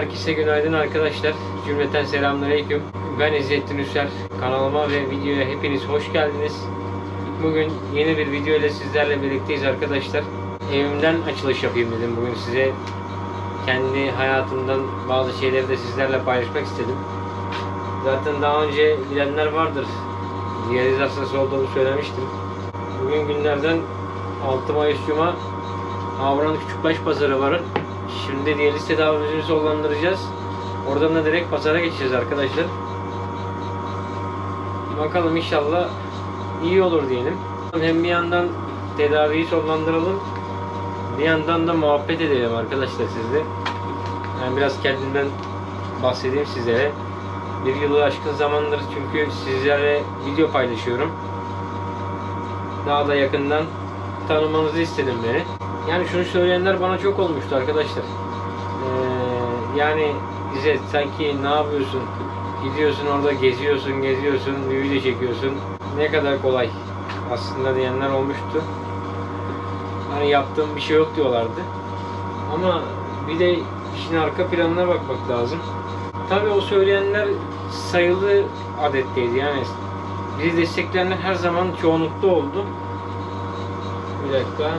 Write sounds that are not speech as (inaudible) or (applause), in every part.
Herkese günaydın arkadaşlar. Cümleten selamünaleyküm. Ben İzzettin Üser. Kanalıma ve videoya hepiniz hoş geldiniz. Bugün yeni bir video ile sizlerle birlikteyiz arkadaşlar. Evimden açılış yapayım dedim bugün size. Kendi hayatımdan bazı şeyleri de sizlerle paylaşmak istedim. Zaten daha önce bilenler vardır. Diyaliz hastası olduğumu söylemiştim. Bugün günlerden 6 Mayıs Cuma Avran Küçükbaş Pazarı var. Şimdi diyaliz tedavimizi sonlandıracağız. Oradan da direkt pazara geçeceğiz arkadaşlar. Bakalım inşallah iyi olur diyelim. Hem bir yandan tedaviyi sonlandıralım. Bir yandan da muhabbet edelim arkadaşlar sizle. Yani biraz kendimden bahsedeyim sizlere. Bir yılı aşkın zamandır çünkü sizlerle video paylaşıyorum. Daha da yakından tanımanızı istedim beni. Yani şunu söyleyenler bana çok olmuştu arkadaşlar. Ee, yani İzzet sanki ne yapıyorsun? Gidiyorsun orada geziyorsun, geziyorsun, video çekiyorsun. Ne kadar kolay aslında diyenler olmuştu. Hani yaptığım bir şey yok diyorlardı. Ama bir de işin arka planına bakmak lazım. Tabii o söyleyenler sayılı adetteydi yani. Bizi destekleyenler her zaman çoğunlukta oldu. Bir dakika.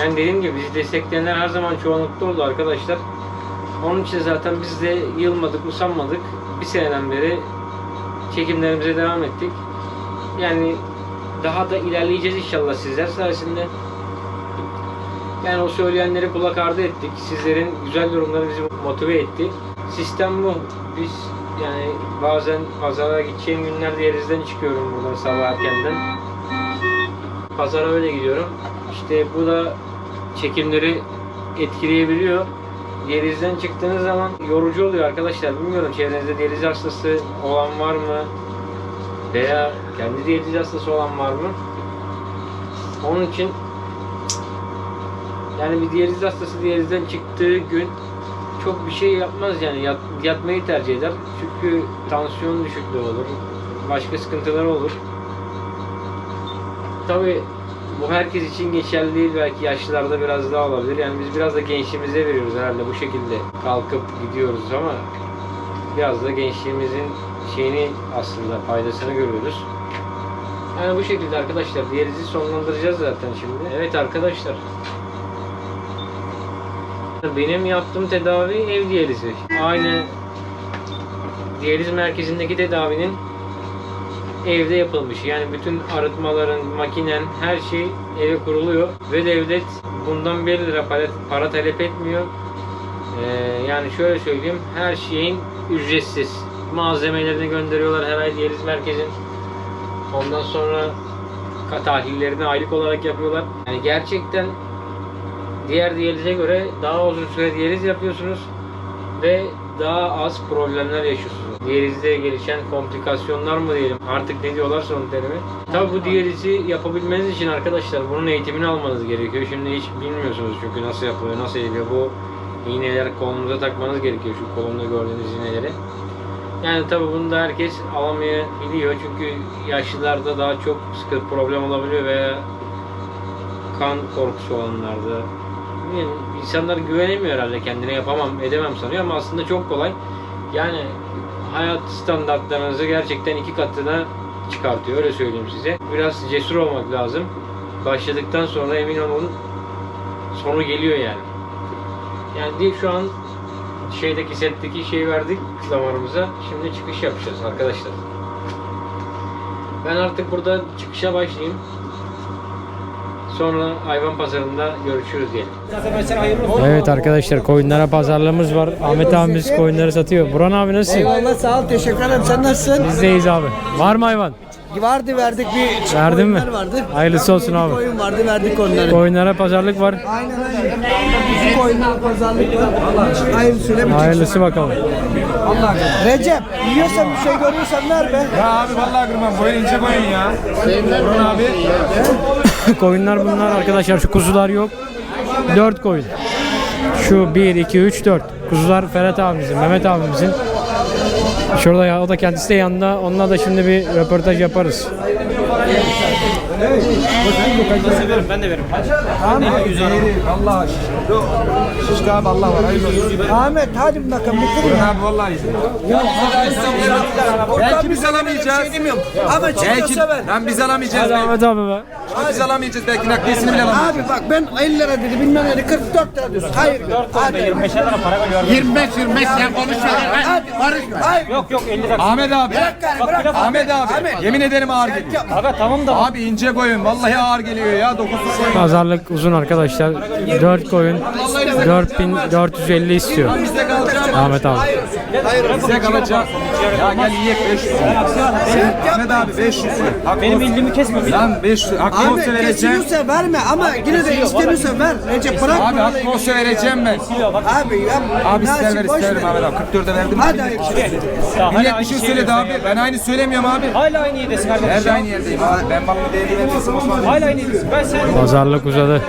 Yani dediğim gibi bizi destekleyenler her zaman çoğunlukta oldu arkadaşlar. Onun için zaten biz de yılmadık, usanmadık. Bir seneden beri çekimlerimize devam ettik. Yani daha da ilerleyeceğiz inşallah sizler sayesinde. Yani o söyleyenleri kulak ardı ettik. Sizlerin güzel yorumları bizi motive etti. Sistem bu. Biz yani bazen pazara gideceğim günlerde yerizden çıkıyorum buradan sabah erkenden. Pazara öyle gidiyorum. İşte bu da çekimleri etkileyebiliyor. Diyalizden çıktığınız zaman yorucu oluyor arkadaşlar. Bilmiyorum çevrenizde diyaliz hastası olan var mı? Veya kendi diyaliz hastası olan var mı? Onun için yani bir diyaliz hastası diyalizden çıktığı gün çok bir şey yapmaz yani yat, yatmayı tercih eder. Çünkü tansiyon düşüklüğü olur. Başka sıkıntılar olur. Tabi bu herkes için geçerli değil. Belki yaşlılarda biraz daha olabilir. Yani biz biraz da gençliğimize veriyoruz herhalde bu şekilde kalkıp gidiyoruz ama biraz da gençliğimizin şeyini aslında faydasını görüyoruz. Yani bu şekilde arkadaşlar. Diyalizi sonlandıracağız zaten şimdi. Evet arkadaşlar. Benim yaptığım tedavi ev diyalizi. Aynı diyaliz merkezindeki tedavinin evde yapılmış. Yani bütün arıtmaların, makinen, her şey eve kuruluyor ve devlet bundan 1 lira para, para talep etmiyor. Ee, yani şöyle söyleyeyim, her şeyin ücretsiz. Malzemelerini gönderiyorlar her ay diyaliz merkezin. Ondan sonra tahlillerini aylık olarak yapıyorlar. Yani gerçekten diğer diyalize göre daha uzun süre diyaliz yapıyorsunuz ve daha az problemler yaşıyorsunuz. Diyalizde gelişen komplikasyonlar mı diyelim artık ne diyorlarsa onun terimi. Tabi bu diyalizi yapabilmeniz için arkadaşlar bunun eğitimini almanız gerekiyor. Şimdi hiç bilmiyorsunuz çünkü nasıl yapılıyor, nasıl ediliyor. Bu iğneler kolunuza takmanız gerekiyor şu kolumda gördüğünüz iğneleri. Yani tabi bunu da herkes alamayabiliyor çünkü yaşlılarda daha çok sıkı problem olabiliyor veya kan korkusu olanlarda bilmiyorum, insanlar güvenemiyor herhalde kendine yapamam edemem sanıyor ama aslında çok kolay. Yani hayat standartlarınızı gerçekten iki katına çıkartıyor öyle söyleyeyim size. Biraz cesur olmak lazım. Başladıktan sonra emin olun sonu geliyor yani. Yani değil şu an şeydeki setteki şeyi verdik damarımıza. Şimdi çıkış yapacağız arkadaşlar. Ben artık burada çıkışa başlayayım. Sonra hayvan pazarında görüşürüz diyelim. Evet arkadaşlar koyunlara pazarlığımız var. Ahmet abimiz koyunları satıyor. Burhan abi nasılsın? Eyvallah sağ ol teşekkür ederim. Sen nasılsın? Bizdeyiz abi. Var mı hayvan? Vardı verdik bir Verdin mi? Vardı. Hayırlısı olsun abi. Koyun vardı verdik onları. Koyunlara pazarlık var. Aynen aynen. Bizim koyunlar pazarlık var. Hayırlısıyla bir Hayırlısı bakalım. Allah Recep yiyorsan bir şey görüyorsan ver be. Ya abi vallahi kırmam. Koyun ince koyun ya. Burhan abi. Koyunlar bunlar arkadaşlar. Şu kuzular yok. 4 koyun. Şu 1, 2, 3, 4. Kuzular Ferhat abimizin, Mehmet abimizin. Şurada ya, o da kendisi de yanında. Onunla da şimdi bir röportaj yaparız. Ben de veririm. Vallahi. Şişti abi Allah var. Ahmet hadi bakalım bitirin. Abi vallahi. Belki biz alamayacağız. Ama çıkıyorsa ver. ben biz alamayacağız. Hadi Ahmet abi be. Biz alamayacağız. Belki nakliyesini bile alamayacağız. Abi bak ben 50 lira dedi bilmem ne dedi 44 lira diyorsun. Hayır. Hadi. 25 25 sen konuşma. Hadi. Hayır. Yok yok 50 dakika. Ahmet abi. Bırak gari bırak. Ahmet abi. Yemin ederim ağır geliyor. Abi tamam da. Abi ince koyun. Vallahi ağır geliyor ya. Dokuzlu koyun. Pazarlık uzun arkadaşlar. 4 koyun 4450 istiyor. Ahmet abi. Bize kalacak. Ya gel yiyek 500. Ahmet abi 500. Benim ilgimi kesme. Lan 500. Hakkı Ahmet olsa vereceğim. kesiliyorsa verme ama yine de istemiyorsa ver. Recep bırak. Abi hakkı olsa vereceğim ben. Abi ya. Abi ister ver ister ver. Ahmet abi. 44'e verdim. Hadi hayır. Millet bir şey söyledi abi. Ben aynı söylemiyorum abi. Hala aynı yerdesin kardeşim. Nerede aynı yerdeyim abi. Ben malımı değerli vermişim Osman. Hala aynı yerdesin. Ben sen... Pazarlık uzadı.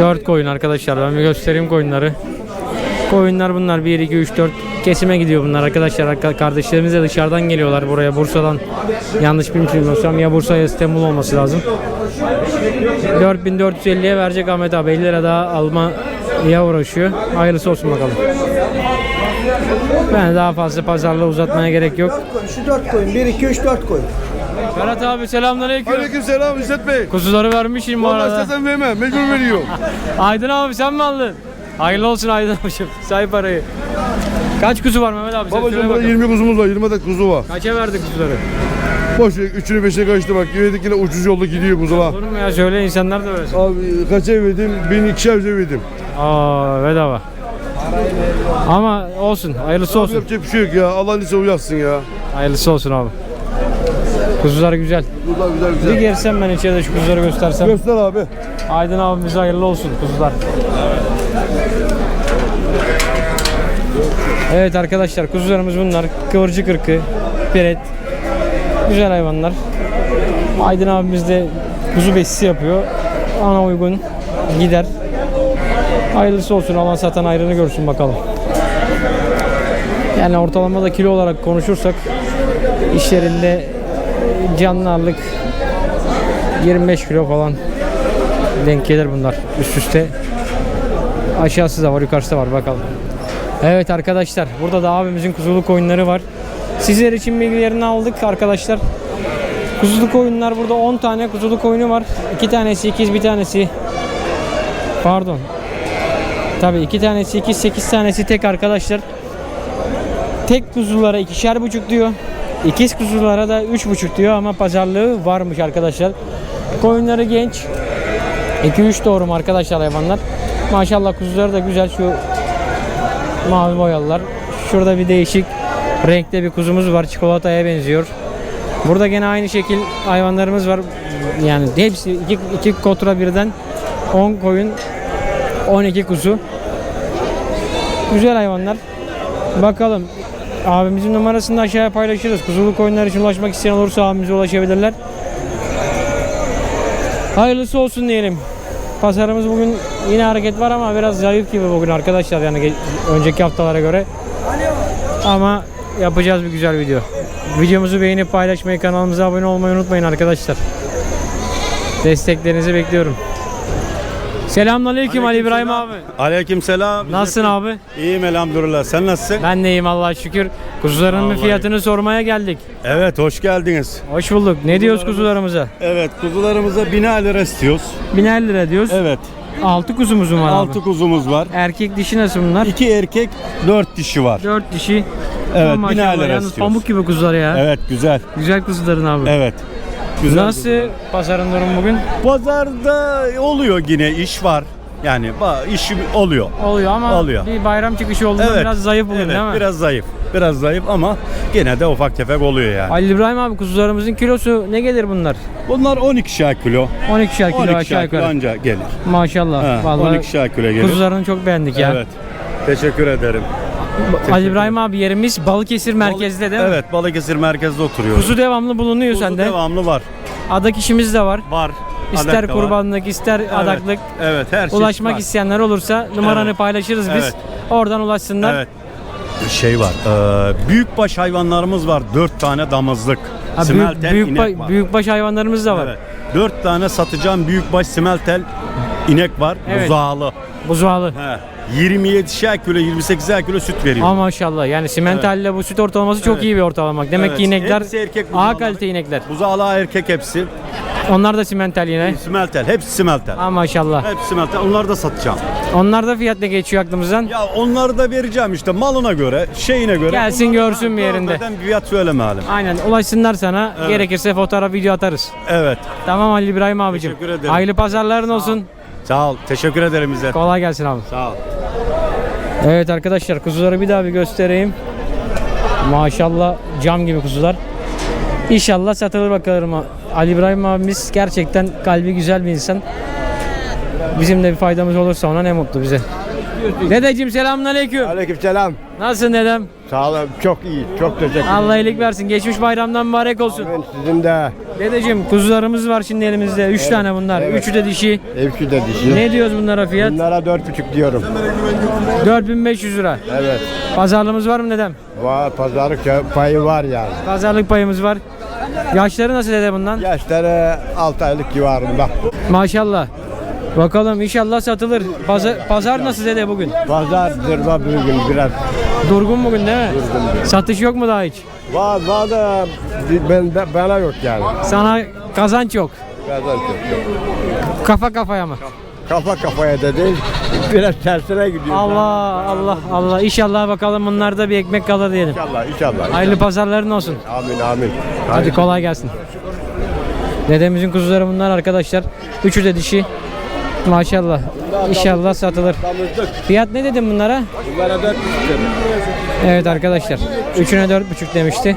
4 koyun arkadaşlar. Ben bir göstereyim koyunları. Koyunlar bunlar 1, 2, 3, 4 kesime gidiyor bunlar arkadaşlar. Arka- Kardeşlerimiz de dışarıdan geliyorlar buraya Bursa'dan. Yanlış bilmiyorsam ya Bursa ya İstanbul olması lazım. 4450'ye verecek Ahmet abi. 50 lira daha almaya uğraşıyor. Hayırlısı olsun bakalım. Ben daha fazla pazarlığı uzatmaya gerek yok. Şu 4 koyun. 1, 2, 3, 4 koyun. Ferhat abi selamünaleyküm. Aleyküm selam İzzet Bey. Kuzuları vermişim bu Vallahi arada. istesem vermem. Mecbur veriyorum. (laughs) Aydın abi sen mi aldın? Hayırlı olsun Aydın abicim. Say parayı. Kaç kuzu var Mehmet abi? Sen söyle Babacığım burada bakalım. 20 kuzumuz var. 20 adet kuzu var. Kaça verdik kuzuları? Boş ver. Üçünü beşe kaçtı bak. Yedik yine ucuz yolda gidiyor kuzular. Olur mu ya söyle insanlar da öyle. Abi kaça verdim? 1200 verdim. Aa bedava. Ama olsun. Hayırlısı Abi olsun. yapacak bir şey yok ya. Allah lise uyatsın ya. Hayırlısı olsun abi. Kuzular güzel. Kuzular güzel Bir güzel. ben içeride şu kuzuları göstersem. Göster abi. Aydın abimize hayırlı olsun kuzular. Evet arkadaşlar kuzularımız bunlar. Kıvırcık ırkı, piret. Güzel hayvanlar. Aydın abimiz de kuzu besisi yapıyor. Ana uygun gider. Hayırlısı olsun alan satan ayrını görsün bakalım. Yani ortalamada kilo olarak konuşursak işlerinde canlı ağırlık 25 kilo falan denk gelir bunlar üst üste. Aşağısı da var, yukarısı da var bakalım. Evet arkadaşlar, burada da abimizin kuzuluk oyunları var. Sizler için bilgilerini aldık arkadaşlar. Kuzuluk oyunlar burada 10 tane kuzuluk oyunu var. 2 tanesi ikiz, bir tanesi pardon. Tabii iki tanesi ikiz, 8 tanesi tek arkadaşlar. Tek kuzulara ikişer buçuk diyor. İkiz kuzulara da üç buçuk diyor ama pazarlığı varmış arkadaşlar. Koyunları genç. 2-3 doğrum arkadaşlar hayvanlar. Maşallah kuzuları da güzel şu mavi boyalılar. Şurada bir değişik renkte bir kuzumuz var. Çikolataya benziyor. Burada gene aynı şekil hayvanlarımız var. Yani hepsi iki, iki kotra birden 10 koyun 12 kuzu. Güzel hayvanlar. Bakalım. Abimizin numarasını aşağıya paylaşırız. Kuzuluk oyunlar için ulaşmak isteyen olursa abimize ulaşabilirler. Hayırlısı olsun diyelim. Pazarımız bugün yine hareket var ama biraz zayıf gibi bugün arkadaşlar yani önceki haftalara göre. Ama yapacağız bir güzel video. Videomuzu beğenip paylaşmayı, kanalımıza abone olmayı unutmayın arkadaşlar. Desteklerinizi bekliyorum. Selamünaleyküm Ali İbrahim abi. Aleykümselam. Nasılsın abi? İyiyim elhamdülillah. Sen nasılsın? Ben deyim Allah'a şükür. Kuzuların bir Vallahi. fiyatını sormaya geldik. Evet, hoş geldiniz. Hoş bulduk. Ne diyoruz kuzularımıza? Evet, kuzularımıza biner lira istiyoruz. 1000 lira diyoruz. Evet, 6 kuzumuz var abi. 6 kuzumuz var. Erkek dişi nasıl bunlar? 2 erkek, 4 dişi var. 4 dişi. Evet, Ama biner maşallah Yalnız istiyoruz. pamuk gibi kuzular ya. Evet, güzel. Güzel kuzuların abi. Evet. Güzel Nasıl pazarın durumu bugün? Pazarda oluyor yine iş var. Yani ba- iş oluyor. Oluyor ama Oluyor. bir bayram çıkışı olduğunda Evet. biraz zayıf bugün evet, değil mi? biraz zayıf. Biraz zayıf ama gene de ufak tefek oluyor yani. Ali İbrahim abi kuzularımızın kilosu ne gelir bunlar? Bunlar 12'şer kilo. 12'şer kilo 12'şer aşağı yukarı. anca gelir. Maşallah. Ha, Vallahi 12'şer kilo gelir. kuzularını çok beğendik ya. Evet. Teşekkür ederim. Ali İbrahim abi yerimiz Balıkesir merkezde değil mi? Evet, Balıkesir merkezde oturuyoruz. Kuzu devamlı bulunuyor Kuzu sende. devamlı var. Adak işimiz de var. Var. İster Adak da var. kurbanlık, ister adaklık. Evet, her şey Ulaşmak var. isteyenler olursa numaranı Evet. paylaşırız biz. Evet. Oradan ulaşsınlar. Evet. şey var. E, büyükbaş hayvanlarımız var. Dört tane damızlık. Ha, simeltel büyük, büyük, inek ba- var. büyükbaş hayvanlarımız da var. Evet. Dört tane satacağım büyükbaş simeltel inek var. Evet. Buzağlı. Buzağlı. He. 27'şer kilo 28'er kilo süt veriyor. Ama maşallah yani simentalle bu süt ortalaması çok Evet. iyi bir ortalama. Demek Evet. ki inekler Hepsi erkek A buzağlı. kalite inekler. Buzağlı erkek hepsi. Onlar da simental yine. Simeltel. Hepsi simeltel. Ha maşallah. Hepsi simeltel. Onları da satacağım. Onlar da fiyat ne geçiyor aklımızdan? Ya onları da vereceğim işte malına göre, şeyine göre. Gelsin Bunları görsün bir yerinde. görmeden fiyat söylemeyelim. Aynen ulaşsınlar sana. Gerekirse fotoğraf video atarız. Evet. Tamam Ali İbrahim abicim. Teşekkür ederim. Hayırlı pazarların olsun. Sağ ol. Teşekkür ederim İzzet. Kolay gelsin abi. Sağ ol. Evet arkadaşlar kuzuları bir daha bir göstereyim. Maşallah cam gibi kuzular. İnşallah satılır bakalım. Ali İbrahim abimiz gerçekten kalbi güzel bir insan. Bizim de bir faydamız olursa ona ne mutlu bize. Dedeciğim selamünaleyküm. Aleykümselam. Nasılsın dedem? Sağ olun. Çok iyi. Çok teşekkür ederim. Allah iyilik versin. Geçmiş bayramdan mübarek olsun. Ben sizin de Dedeciğim kuzularımız var şimdi elimizde. 3 tane bunlar. evet. Üçü de dişi. evki de dişi. Ne diyoruz bunlara fiyat? Bunlara dört buçuk diyorum. 4500 lira. Evet. Pazarlığımız var mı dedem? Var, pazarlık payı var yani. Pazarlık payımız var. Yaşları nasıl dede bundan? Yaşları 6 aylık civarında. Maşallah. Bakalım inşallah satılır. Pazar, pazar nasıl dede bugün? Pazar zırva bugün biraz. Durgun bugün değil mi? Satış yok mu daha hiç? Var, var da ben, ben- bana yok yani. Sana kazanç yok. Pazar çok yok. Kafa kafaya mı? Kafa kafaya da değil. Biraz tersine gidiyor. Allah Allah Allah. İnşallah bakalım bunlarda bir ekmek kalır diyelim. İnşallah, inşallah. Hayırlı pazarların olsun. Amin, amin. Hadi kolay gelsin. Dedemizin kuzuları bunlar arkadaşlar. Üçü de dişi. Maşallah. İnşallah satılır. Fiyat ne dedim bunlara? Bunlara dört buçuk dedim. Evet arkadaşlar. Üçüne dört buçuk demişti.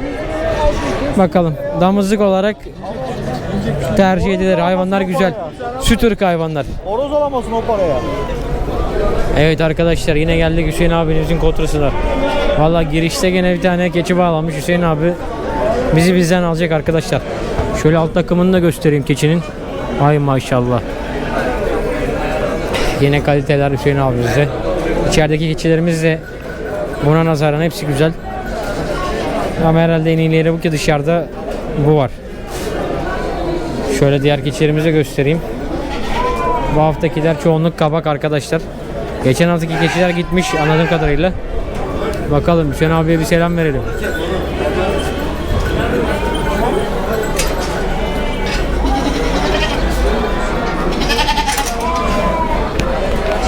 Bakalım. Damızlık olarak tercih edilir. Hayvanlar güzel. Süt ırkı hayvanlar. Horoz alamazsın o paraya. Evet arkadaşlar yine geldik Hüseyin abimizin kotrasına. Valla girişte gene bir tane keçi bağlamış Hüseyin abi. Bizi bizden alacak arkadaşlar. Şöyle alt takımını da göstereyim keçinin. Ay maşallah. Yine kaliteler Hüseyin abimizde. İçerideki keçilerimiz de buna nazaran hepsi güzel. Ama herhalde en iyileri bu ki dışarıda bu var. Şöyle diğer keçilerimizi göstereyim. Bu haftakiler çoğunluk kabak arkadaşlar. Geçen haftaki keçiler gitmiş anladığım kadarıyla. Bakalım Hüseyin abiye bir selam verelim.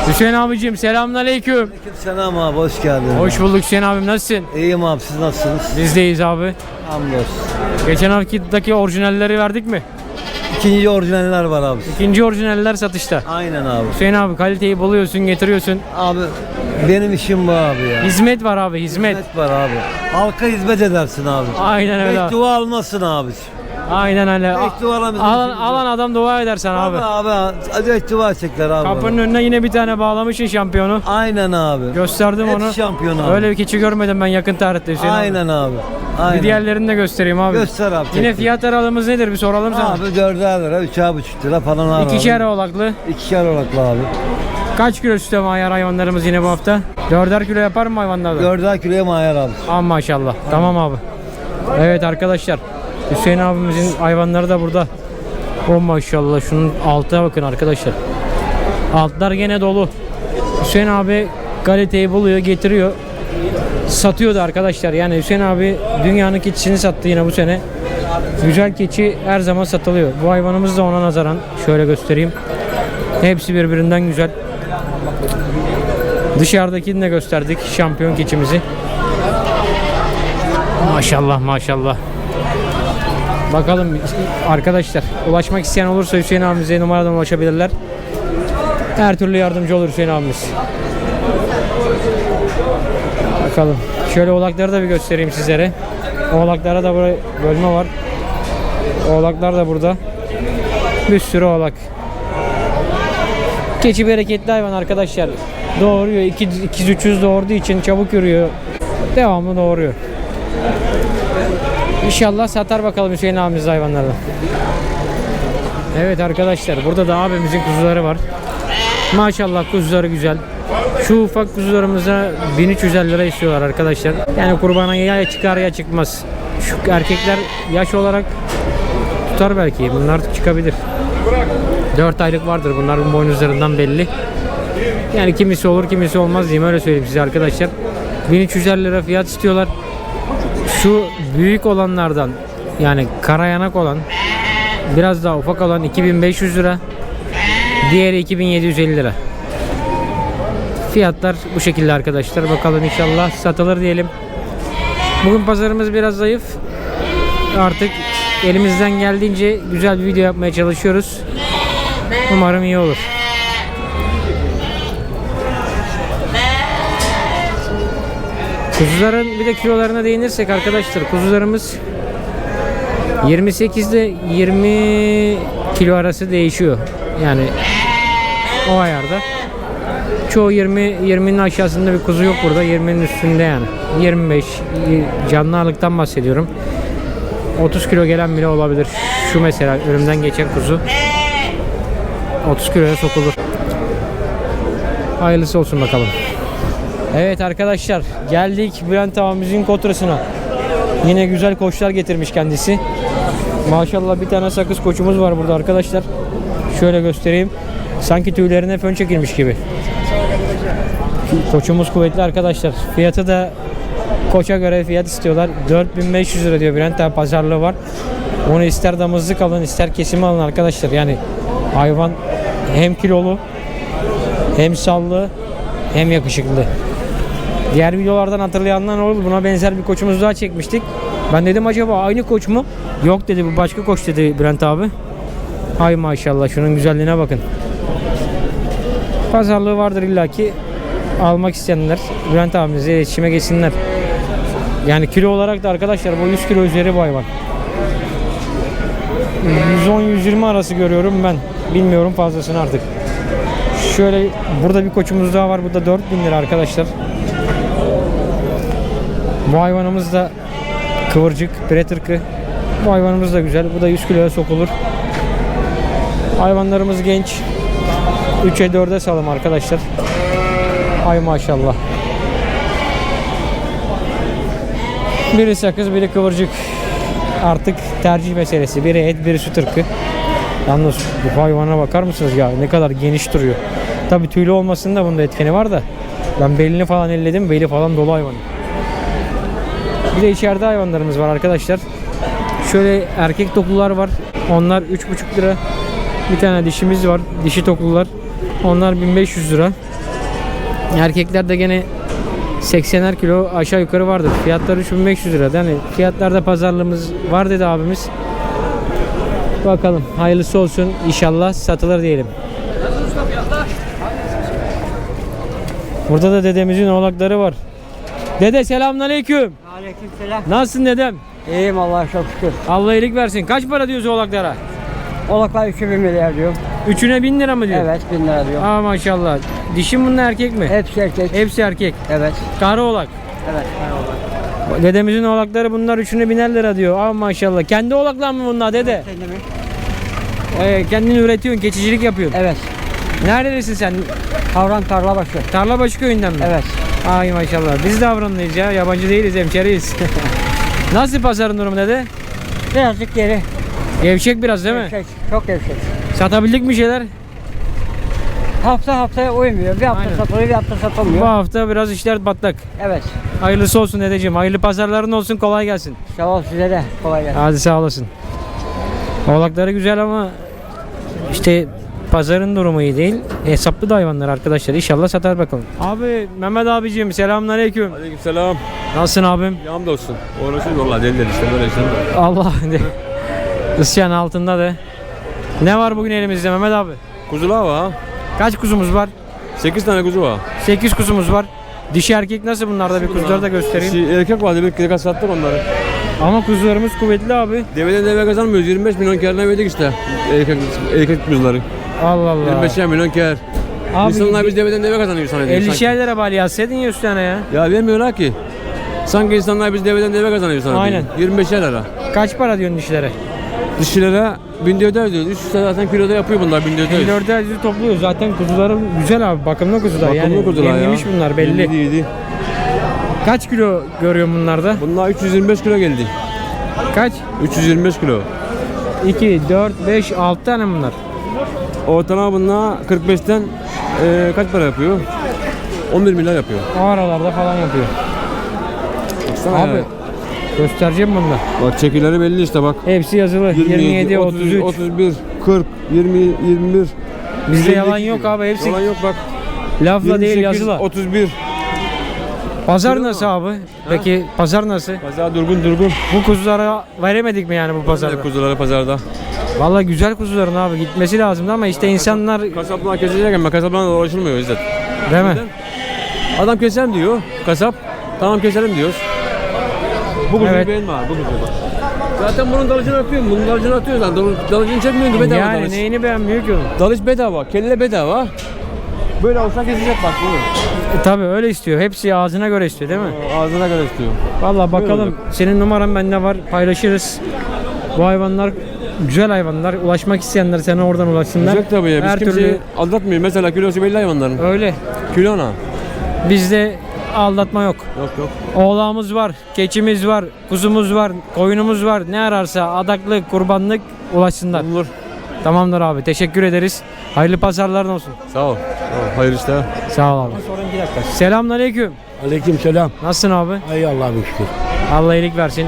Hüseyin abicim selamünaleyküm. Selam abi hoş geldin. Hoş bulduk Hüseyin abim nasılsın? İyiyim abi siz nasılsınız? Bizdeyiz abi. Hamdolsun. Geçen haftaki orijinalleri verdik mi? İkinci orijinaller var abi. İkinci orjinaller satışta. Aynen abi. Hüseyin abi kaliteyi buluyorsun getiriyorsun. Abi benim işim bu abi ya. Hizmet var abi hizmet. Hizmet var abi. Halka hizmet edersin abi. Aynen öyle. Tek dua almasın abi. Aynen öyle. Alan, alan adam dua eder sana Abi abi. abi acayip dua çekler abi. Kapının önüne yine bir tane bağlamışsın şampiyonu. Aynen abi. Gösterdim Hepsi onu. şampiyon abi. Öyle bir keçi görmedim ben yakın tarihte Hüseyin abi. Aynen abi. Aynen. Bir diğerlerini de göstereyim abi. Göster abi. Yine tek tek. fiyat aralığımız nedir bir soralım sana. Abi dörder lira, üçer buçuk lira falan abi. İkişer oğlaklı. İkişer oraklı abi. Kaç kilo süte ayar hayvanlarımız yine bu hafta? Dörder kilo yapar mı hayvanlarda? Dörder kiloya mayar abi. Aman maşallah. Tamam abi. Evet arkadaşlar. Hüseyin abimizin hayvanları da burada. Oh maşallah. Şunun altına bakın arkadaşlar. Altlar gene dolu. Hüseyin abi kaliteyi buluyor, getiriyor. Satıyor da arkadaşlar. Yani Hüseyin abi dünyanın keçisini sattı yine bu sene. Güzel keçi her zaman satılıyor. Bu hayvanımız da ona nazaran şöyle göstereyim. Hepsi birbirinden güzel. Dışarıdakini de gösterdik. Şampiyon keçimizi. Maşallah maşallah. Bakalım arkadaşlar ulaşmak isteyen olursa Hüseyin abimize numaradan ulaşabilirler. Her türlü yardımcı olur Hüseyin abimiz. Bakalım. Şöyle oğlakları da bir göstereyim sizlere. Oğlaklara da buraya bölme var. Oğlaklar da burada. Bir sürü oğlak. Keçi bereketli hayvan arkadaşlar. Doğuruyor. 200-300 doğurduğu için çabuk yürüyor. Devamlı doğuruyor. İnşallah satar bakalım Hüseyin abimiz hayvanları. Evet arkadaşlar burada da abimizin kuzuları var. Maşallah kuzuları güzel. Şu ufak kuzularımıza 1350 lira istiyorlar arkadaşlar. Yani kurbana ya çıkar ya çıkmaz. Şu erkekler yaş olarak tutar belki. Bunlar çıkabilir. 4 aylık vardır bunların boynuzlarından belli. Yani kimisi olur kimisi olmaz diyeyim öyle söyleyeyim size arkadaşlar. 1350 lira fiyat istiyorlar. Şu büyük olanlardan yani karayanak olan biraz daha ufak olan 2500 lira. Diğeri 2750 lira. Fiyatlar bu şekilde arkadaşlar. Bakalım inşallah satılır diyelim. Bugün pazarımız biraz zayıf. Artık elimizden geldiğince güzel bir video yapmaya çalışıyoruz. Umarım iyi olur. Kuzuların bir de kilolarına değinirsek arkadaşlar kuzularımız 28'de 20 kilo arası değişiyor. Yani o ayarda. Çoğu 20 20'nin aşağısında bir kuzu yok burada. 20'nin üstünde yani. 25 canlı ağırlıktan bahsediyorum. 30 kilo gelen bile olabilir. Şu mesela önümden geçen kuzu 30 kiloya sokulur. Hayırlısı olsun bakalım. Evet arkadaşlar geldik Bülent abimizin kotrasına. Yine güzel koçlar getirmiş kendisi. Maşallah bir tane sakız koçumuz var burada arkadaşlar. Şöyle göstereyim. Sanki tüylerine fön çekilmiş gibi. Koçumuz kuvvetli arkadaşlar. Fiyatı da koça göre fiyat istiyorlar. 4500 lira diyor Bülent abi pazarlığı var. Onu ister damızlık alın ister kesimi alın arkadaşlar. Yani hayvan hem kilolu hem sallı hem yakışıklı. Diğer videolardan hatırlayanlar olur. Buna benzer bir koçumuz daha çekmiştik. Ben dedim acaba aynı koç mu? Yok dedi bu başka koç dedi Bülent abi. Hay maşallah şunun güzelliğine bakın. Pazarlığı vardır illaki. Almak isteyenler Bülent abimizle iletişime geçsinler. Yani kilo olarak da arkadaşlar bu 100 kilo üzeri bu hayvan. 110-120 arası görüyorum ben. Bilmiyorum fazlasını artık. Şöyle burada bir koçumuz daha var. Bu da 4000 lira arkadaşlar. Bu hayvanımız da kıvırcık, pretirkı. Bu hayvanımız da güzel. Bu da 100 kiloya sokulur. Hayvanlarımız genç. 3'e 4'e salım arkadaşlar. Ay maşallah. Biri sakız, biri kıvırcık. Artık tercih meselesi. Biri et, biri süt ırkı. Yalnız bu hayvana bakar mısınız ya? Ne kadar geniş duruyor. Tabii tüylü olmasının da bunda etkeni var da. Ben belini falan elledim. Beli falan dolu hayvanın. Bir de içeride hayvanlarımız var arkadaşlar. Şöyle erkek toklular var. Onlar 3,5 lira. Bir tane dişimiz var. Dişi toklular. Onlar 1500 lira. Erkekler de gene 80'er kilo aşağı yukarı vardır. Fiyatları 3500 lira. Yani fiyatlarda pazarlığımız var dedi abimiz. Bakalım hayırlısı olsun. İnşallah satılır diyelim. Burada da dedemizin oğlakları var. Dede selamünaleyküm. Aleykümselam. Nasılsın dedem? İyiyim Allah'a çok şükür. Allah iyilik versin. Kaç para diyoruz oğlaklara? Olaklar 2000 milyar diyor. Üçüne bin lira mı diyor? Evet 1000 lira diyor. Aa maşallah. Dişi mi bunlar erkek mi? Hepsi erkek. Hepsi erkek. Evet. Kara oğlak. Evet. Dedemizin oğlakları bunlar üçüne biner lira diyor. Aa maşallah. Kendi oğlaklar mı bunlar dede? Kendimi. Ee, kendin üretiyorsun, keçicilik yapıyorsun. Evet. Neredesin sen? Havran Tarlabaşı. Tarlabaşı köyünden mi? Evet. Ay maşallah. Biz de Avranlıyız ya. Yabancı değiliz, hemşeriyiz. (laughs) Nasıl pazarın durumu dede? Birazcık geri. Gevşek biraz değil mi? Gevşek. Çok gevşek. Satabildik mi şeyler? Hafta haftaya uymuyor. Bir hafta Aynen. satılıyor, bir hafta Bu satılmıyor. hafta biraz işler batlak. Evet. Hayırlısı olsun dedeciğim. Hayırlı pazarların olsun. Kolay gelsin. Sağ ol size de. Kolay gelsin. Hadi sağ olasın. Oğlakları güzel ama işte pazarın durumu iyi değil. Hesaplı da hayvanlar arkadaşlar. İnşallah satar bakalım. Abi Mehmet abicim selamünaleyküm. Aleykümselam. Nasılsın abim? Yağım olsun. Uğraşıyoruz valla deli deli işte böyle işler var. Allah (laughs) de. Isyan altında de. Ne var bugün elimizde Mehmet abi? Kuzular var ha. Kaç kuzumuz var? 8 tane kuzu var. 8 kuzumuz var. Dişi erkek nasıl bunlarda bir kuzuları da göstereyim. Şey, erkek vardı bir kere sattık onları. Ama kuzularımız kuvvetli abi. Deveden deve kazanmıyoruz. 25 milyon kârına verdik işte. Erkek, erkek kuzuları. Allah Allah. 25 milyon kâr. Abi İnsanlar biz deveden deve kazanıyor sana diyor 50 sanki. şeylere bali yazsaydın ya üstüne ya. Ya vermiyorlar ki. Sanki insanlar biz deveden deve kazanıyor sana Aynen. diyor. 25 lira. Kaç para diyorsun dişlere? Dişilere 1400 diyoruz. Üst üste zaten kiloda yapıyor bunlar 1400. 1400 topluyor. Zaten kuzularım güzel abi. Bakımlı kuzular. Bakımlı yani kuzular ya. yemlemiş bunlar belli. Yedi, yedi. Kaç kilo görüyorum bunlarda? Bunlar 325 kilo geldi. Kaç? 325 kilo. 2, 4, 5, 6 tane bunlar. Ortalama bunlar 45'ten eee kaç para yapıyor? 11 milyar yapıyor. O aralarda falan yapıyor. Baksana Abi ya. göstereceğim bunu da. Bak çekileri belli işte bak. Hepsi yazılı. 27, 33. 31, 40, 20, 21. Bizde 52 yalan yok abi. Hepsi Yalan yok bak. lafla değil 28, yazılı. 31. Pazar nasıl abi? Peki pazar nasıl? Pazar durgun durgun. Bu kuzulara veremedik mi yani bu pazarda? Kuzuları pazarda. Vallahi güzel kuzuların abi gitmesi lazımdı ama işte insanlar Kasaplar kesecek ama kasaplarla uğraşılmıyor İzzet. değil mi? Adam keselim diyor. Kasap. Tamam keselim diyoruz. Bu kuzuyu Evet. beğenme abi. Bu kuzuyu bak. Zaten bunun dalıcını atıyorsun. Bunun dalıcını atıyorsun. Lan. Dal- Dalıcını çekmiyorsun ki bedava Yani dalış. neyini beğenmiyor ki onun? Dalış bedava. Kelle bedava. Böyle olsa kesecek bak bunu. E, tabii öyle istiyor. Hepsi ağzına göre istiyor değil mi? Ağzına kadar istiyor. Vallahi bakalım. Senin numaran bende var. Paylaşırız. Bu hayvanlar güzel hayvanlar. Ulaşmak isteyenler sana oradan ulaşsınlar. Güzel tabii ya. Biz Her kimseyi türlü aldatmıyor. Mesela kilosu belli hayvanların. öyle. Kilo ne? Bizde aldatma yok. Yok yok. Oğlağımız var, keçimiz var, kuzumuz var, koyunumuz var. Ne ararsa adaklık, kurbanlık ulaşsınlar. Olur. Tamamdır abi. Teşekkür ederiz. Hayırlı pazarlar olsun. Sağ ol. Sağ ol. Hayırlı işler. Sağ ol abi. Sorun bir dakika. Selamünaleyküm. Aleyküm selam. Nasılsın abi? Ay Allah'a şükür. Allah iyilik versin.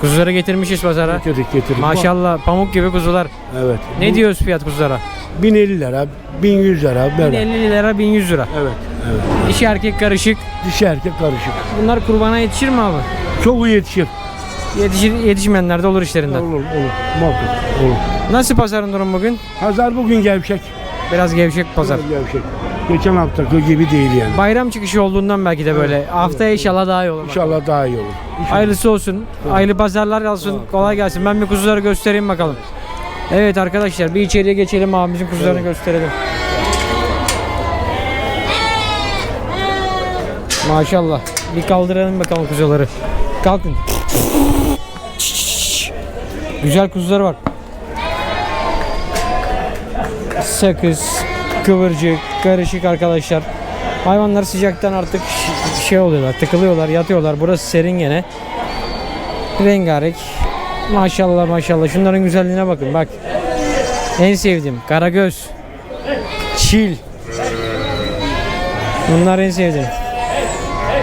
Kuzuları getirmişiz pazara. Getirdik getirdik. Maşallah pamuk gibi kuzular. Evet. Ne diyoruz fiyat kuzulara? 1050 lira, 1100 lira. Böyle. 1050 lira 1100 lira. Evet. Evet. Dişi erkek karışık. Dişi erkek karışık. Bunlar kurbana yetişir mi abi? Çok iyi yetişir. Yetişir, yetişmeyenler de olur işlerinden. Olur olur. Muhakkak olur. Nasıl pazarın durum bugün? Pazar bugün gevşek. Biraz gevşek pazar. Biraz gevşek. Geçen haftaki gibi değil yani. Bayram çıkışı olduğundan belki de böyle. Haftaya inşallah daha iyi olur. İnşallah daha iyi olur. Hayırlısı olsun. Hayırlı pazarlar olsun. Kolay gelsin. Ben bir kuzuları göstereyim bakalım. Evet arkadaşlar bir içeriye geçelim abimizin kuzularını gösterelim. Maşallah. Bir kaldıralım bakalım kuzuları. Kalkın. Güzel kuzular var. Sakız, kıvırcık, karışık arkadaşlar. Hayvanlar sıcaktan artık şey oluyorlar, tıkılıyorlar, yatıyorlar. Burası serin gene. Rengarenk. Maşallah maşallah. Şunların güzelliğine bakın bak. En sevdiğim karagöz. Çil. Bunlar en sevdiğim.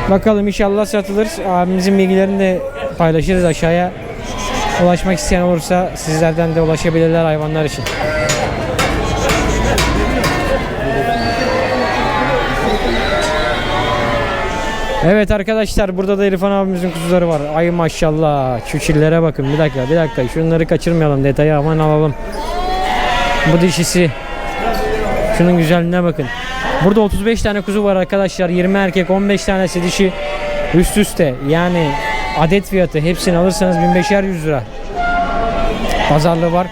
Bakalım inşallah satılır. Abimizin bilgilerini de paylaşırız aşağıya. Ulaşmak isteyen olursa sizlerden de ulaşabilirler hayvanlar için. Evet arkadaşlar burada da İrfan abimizin kuzuları var. Ay maşallah. Şu çillere bakın. Bir dakika bir dakika. Şunları kaçırmayalım. Detayı aman alalım. Bu dişisi. Şunun güzelliğine bakın. Burada 35 tane kuzu var arkadaşlar. 20 erkek 15 tanesi dişi. Üst üste. Yani adet fiyatı hepsini alırsanız 1500 100 lira. Pazarlığı var.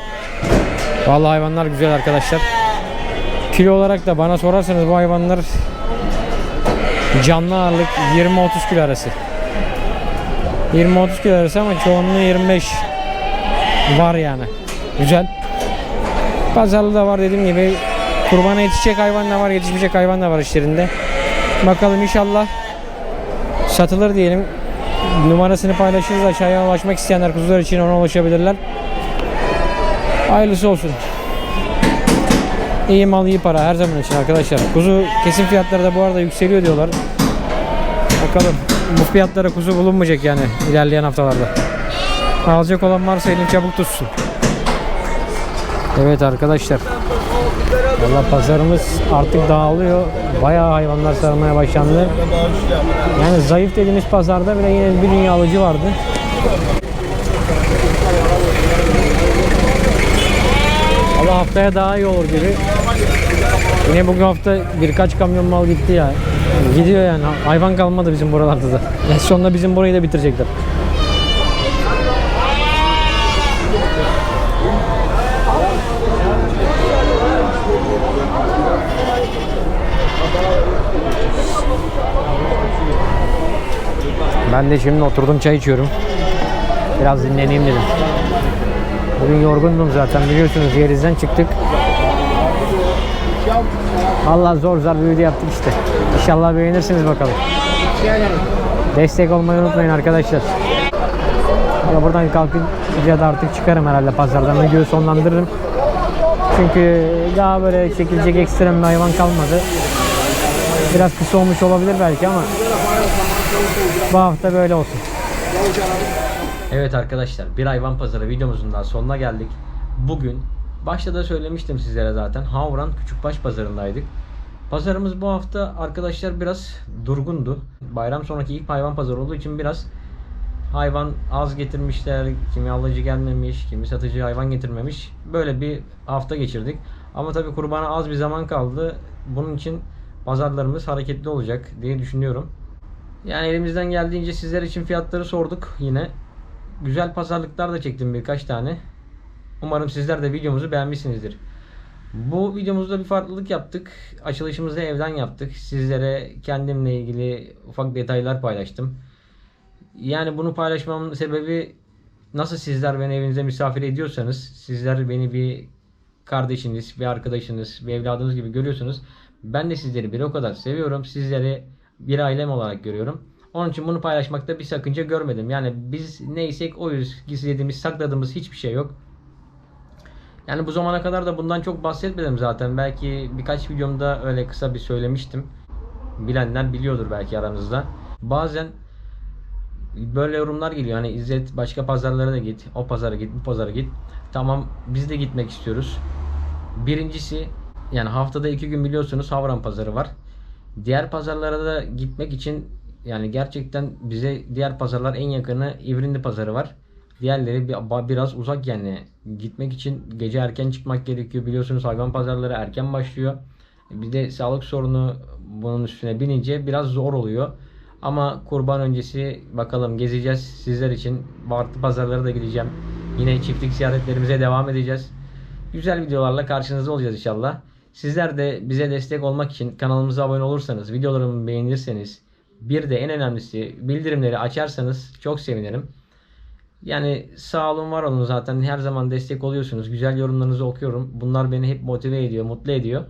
Vallahi hayvanlar güzel arkadaşlar. Kilo olarak da bana sorarsanız bu hayvanlar Canlı ağırlık 20-30 kilo arası. 20-30 kilo arası ama çoğunluğu 25 var yani. Güzel. Pazarlı da var dediğim gibi. Kurbana yetişecek hayvan da var, yetişmeyecek hayvan da var işlerinde. Bakalım inşallah satılır diyelim. Numarasını paylaşırız aşağıya ulaşmak isteyenler kuzular için ona ulaşabilirler. Hayırlısı olsun. İyi mal iyi para her zaman için arkadaşlar. Kuzu kesim fiyatları da bu arada yükseliyor diyorlar. Bakalım bu fiyatlara kuzu bulunmayacak yani ilerleyen haftalarda. Alacak olan varsa elini çabuk tutsun. Evet arkadaşlar. Valla pazarımız artık dağılıyor. Bayağı hayvanlar sarmaya başlandı. Yani zayıf dediğimiz pazarda bile yine bir dünya alıcı vardı. Allah haftaya daha iyi olur gibi. Yine bugün hafta birkaç kamyon mal gitti ya. Gidiyor yani. Hayvan kalmadı bizim buralarda da. (laughs) En sonunda bizim burayı da bitirecekler. Ben de şimdi oturdum çay içiyorum. Biraz dinleneyim dedim. Bugün yorgundum zaten biliyorsunuz yerizden çıktık. Allah zor zor bir video yaptık işte. İnşallah beğenirsiniz bakalım. Destek olmayı unutmayın arkadaşlar. Valla buradan kalkınca da artık çıkarım herhalde pazardan. Videoyu sonlandırırım. Çünkü daha böyle çekilecek ekstrem bir hayvan kalmadı. Biraz kısa olmuş olabilir belki ama bu hafta böyle olsun. Evet arkadaşlar bir hayvan pazarı videomuzun daha sonuna geldik. Bugün başta da söylemiştim sizlere zaten Havran Küçükbaş pazarındaydık. Pazarımız bu hafta arkadaşlar biraz durgundu. Bayram sonraki ilk hayvan pazarı olduğu için biraz hayvan az getirmişler, kimi alıcı gelmemiş, kimi satıcı hayvan getirmemiş. Böyle bir hafta geçirdik. Ama tabii kurbana az bir zaman kaldı. Bunun için pazarlarımız hareketli olacak diye düşünüyorum. Yani elimizden geldiğince sizler için fiyatları sorduk yine. Güzel pazarlıklar da çektim birkaç tane. Umarım sizler de videomuzu beğenmişsinizdir. Bu videomuzda bir farklılık yaptık. Açılışımızı evden yaptık. Sizlere kendimle ilgili ufak detaylar paylaştım. Yani bunu paylaşmamın sebebi nasıl sizler beni evinize misafir ediyorsanız, sizler beni bir kardeşiniz, bir arkadaşınız, bir evladınız gibi görüyorsunuz. Ben de sizleri bir o kadar seviyorum. Sizleri bir ailem olarak görüyorum. Onun için bunu paylaşmakta bir sakınca görmedim. Yani biz neysek oyuz. Gizlediğimiz, sakladığımız hiçbir şey yok. Yani bu zamana kadar da bundan çok bahsetmedim zaten. Belki birkaç videomda öyle kısa bir söylemiştim. Bilenler biliyordur belki aranızda. Bazen böyle yorumlar geliyor. Hani İzzet başka pazarlara da git. O pazara git, bu pazara git. Tamam biz de gitmek istiyoruz. Birincisi yani haftada iki gün biliyorsunuz Havran pazarı var. Diğer pazarlara da gitmek için yani gerçekten bize diğer pazarlar en yakını İvrindi pazarı var. Diğerleri bir- biraz uzak yani. Gitmek için gece erken çıkmak gerekiyor. Biliyorsunuz hayvan pazarları erken başlıyor. Bir de sağlık sorunu bunun üstüne binince biraz zor oluyor. Ama kurban öncesi bakalım gezeceğiz sizler için. Farklı pazarlara da gideceğim. Yine çiftlik ziyaretlerimize devam edeceğiz. Güzel videolarla karşınızda olacağız inşallah. Sizler de bize destek olmak için kanalımıza abone olursanız, videolarımı beğenirseniz, bir de en önemlisi bildirimleri açarsanız çok sevinirim. Yani sağ olun var olun zaten her zaman destek oluyorsunuz. Güzel yorumlarınızı okuyorum. Bunlar beni hep motive ediyor, mutlu ediyor.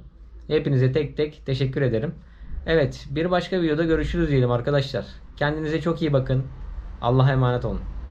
Hepinize tek tek teşekkür ederim. Evet bir başka videoda görüşürüz diyelim arkadaşlar. Kendinize çok iyi bakın. Allah'a emanet olun.